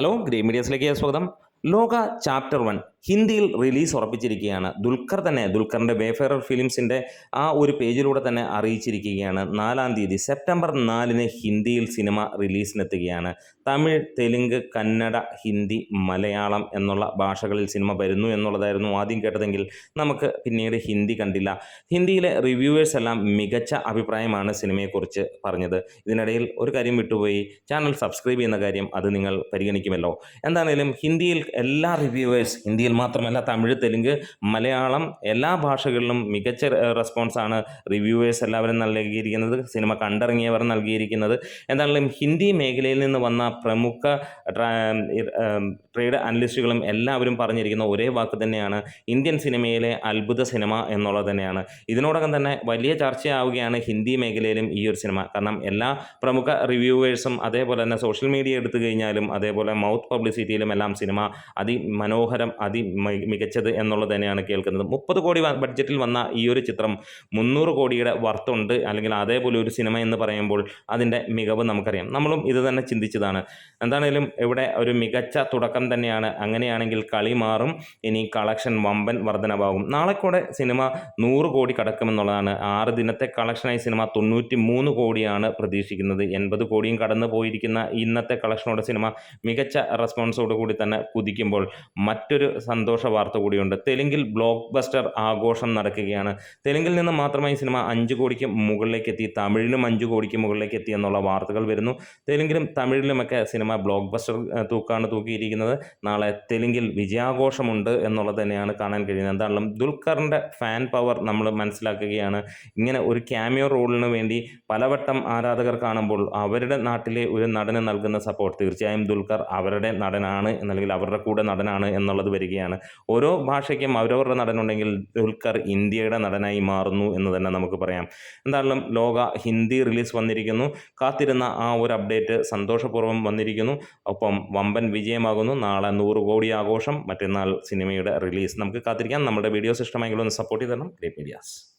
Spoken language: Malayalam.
ഹലോ ഗ്രേ മീഡിയസിലേക്ക് സ്വാഗതം. Lokah chapter one. ഹിന്ദിയിൽ റിലീസ് ഉറപ്പിച്ചിരിക്കുകയാണ്. ദുൽഖർ തന്നെ ദുൽഖറിന്റെ വേഫെയർ ഫിലിംസിന്റെ ആ ഒരു പേജിലൂടെ തന്നെ അറിയിച്ചിരിക്കുകയാണ്. നാലാം തീയതി സെപ്റ്റംബർ നാലിന് ഹിന്ദിയിൽ സിനിമ റിലീസിനെത്തുകയാണ് തമിഴ് തെലുങ്ക് കന്നഡ ഹിന്ദി മലയാളം എന്നുള്ള ഭാഷകളിൽ സിനിമ വരുന്നു എന്നുള്ളതായിരുന്നു ആദ്യം കേട്ടതെങ്കിൽ നമുക്ക് പിന്നീട് ഹിന്ദി കണ്ടില്ല. ഹിന്ദിയിലെ റിവ്യൂവേഴ്സ് എല്ലാം മികച്ച അഭിപ്രായമാണ് സിനിമയെക്കുറിച്ച് പറഞ്ഞത്. ഇതിനിടയിൽ ഒരു കാര്യം വിട്ടുപോയി. ചാനൽ സബ്സ്ക്രൈബ് ചെയ്യുന്ന കാര്യം അത് നിങ്ങൾ പരിഗണിക്കുമല്ലോ. എന്താണേലും ഹിന്ദിയിൽ എല്ലാ റിവ്യൂവേഴ്സ് ഹിന്ദിയിൽ മാത്രമല്ല തമിഴ് തെലുങ്ക് മലയാളം എല്ലാ ഭാഷകളിലും മികച്ച റെസ്പോൺസാണ് റിവ്യൂവേഴ്സ് എല്ലാവരും നൽകിയിരിക്കുന്നത് സിനിമ കണ്ടിറങ്ങിയവർ നൽകിയിരിക്കുന്നത്. എന്താണെങ്കിലും ഹിന്ദി മേഖലയിൽ നിന്ന് വന്ന പ്രമുഖ ട്രേഡ് അനലിസ്റ്റുകളും എല്ലാവരും പറഞ്ഞിരിക്കുന്ന ഒരേ വാക്ക് തന്നെയാണ് ഇന്ത്യൻ സിനിമയിലെ അത്ഭുത സിനിമ എന്നുള്ളത് തന്നെയാണ്. ഇതിനോടകം തന്നെ വലിയ ചർച്ചയാവുകയാണ് ഹിന്ദി മേഖലയിലും ഈ ഒരു സിനിമ. കാരണം എല്ലാ പ്രമുഖ റിവ്യൂവേഴ്സും അതേപോലെ തന്നെ സോഷ്യൽ മീഡിയ എടുത്തു കഴിഞ്ഞാലും അതേപോലെ മൗത്ത് പബ്ലിസിറ്റിയിലും എല്ലാം സിനിമ അതിമനോഹരം അതി മികച്ചത് എന്നുള്ളത് തന്നെയാണ് കേൾക്കുന്നത്. മുപ്പത് കോടി ബഡ്ജറ്റിൽ വന്ന ഈ ഒരു ചിത്രം മുന്നൂറ് കോടിയുടെ വർത്തുണ്ട്. അല്ലെങ്കിൽ അതേപോലെ ഒരു സിനിമ എന്ന് പറയുമ്പോൾ അതിന്റെ മികവ് നമുക്കറിയാം. നമ്മളും ഇത് തന്നെ ചിന്തിച്ചതാണ്. എന്താണേലും ഇവിടെ ഒരു മികച്ച തുടക്കം തന്നെയാണ്. അങ്ങനെയാണെങ്കിൽ കളി മാറും. ഇനി കളക്ഷൻ വമ്പൻ വർധനവാകും. നാളെ കൂടെ സിനിമ നൂറ് കോടി കടക്കുമെന്നുള്ളതാണ്. ആറ് ദിനത്തെ കളക്ഷനായി സിനിമ തൊണ്ണൂറ്റി മൂന്ന് കോടിയാണ് പ്രതീക്ഷിക്കുന്നത്. എൺപത് കോടിയും കടന്നു പോയിരിക്കുന്ന ഇന്നത്തെ കളക്ഷനോടെ സിനിമ മികച്ച റെസ്പോൺസോട് കൂടി തന്നെ കുതിക്കുമ്പോൾ മറ്റൊരു സന്തോഷ വാർത്ത കൂടിയുണ്ട്. തെലുങ്കിൽ ബ്ലോക്ക് ബസ്റ്റർ ആഘോഷം നടക്കുകയാണ്. തെലുങ്കിൽ നിന്ന് മാത്രമായി സിനിമ അഞ്ച് കോടിക്ക് മുകളിലേക്ക് എത്തി തമിഴിലും അഞ്ച് കോടിക്ക് മുകളിലേക്ക് എത്തി എന്നുള്ള വാർത്തകൾ വരുന്നു. തെലുങ്കിലും തമിഴിലുമൊക്കെ സിനിമ ബ്ലോക്ക് ബസ്റ്റർ തൂക്കാണ് തൂക്കിയിരിക്കുന്നത്. നാളെ തെലുങ്കിൽ വിജയാഘോഷമുണ്ട് എന്നുള്ളത് തന്നെയാണ് കാണാൻ കഴിയുന്നത്. എന്താണെങ്കിലും ദുൽഖറിന്റെ ഫാൻ പവർ നമ്മൾ മനസ്സിലാക്കുകയാണ്. ഇങ്ങനെ ഒരു ക്യാമിയോ റോളിന് വേണ്ടി പലവട്ടം ആരാധകർ കാണുമ്പോൾ അവരുടെ നാട്ടിലെ ഒരു നടന് നൽകുന്ന സപ്പോർട്ട് തീർച്ചയായും ദുൽഖർ അവരുടെ നടനാണ് എന്നല്ലെങ്കിൽ അവരുടെ കൂടെ നടനാണ് എന്നുള്ളത് വരികയാണ്. ഓരോ ഭാഷയ്ക്കും അവരവരുടെ നടനുണ്ടെങ്കിൽ ദുൽഖർ ഇന്ത്യയുടെ നടനായി മാറുന്നു എന്ന് തന്നെ നമുക്ക് പറയാം. എന്തായാലും ലോക ഹിന്ദി റിലീസ് വന്നിരിക്കുന്നു. കാത്തിരുന്ന ആ ഒരു അപ്ഡേറ്റ് സന്തോഷപൂർവം വന്നിരിക്കുന്നു. ഒപ്പം വമ്പൻ വിജയമാകുന്നു. നാളെ നൂറ് കോടി ആഘോഷം മറ്റന്നാൾ സിനിമയുടെ റിലീസ്. നമുക്ക് കാത്തിരിക്കാം. നമ്മുടെ വീഡിയോസ് ഇഷ്ടമായെങ്കിലും ഒന്ന് സപ്പോർട്ട് ചെയ്ത് തരണം. Great medias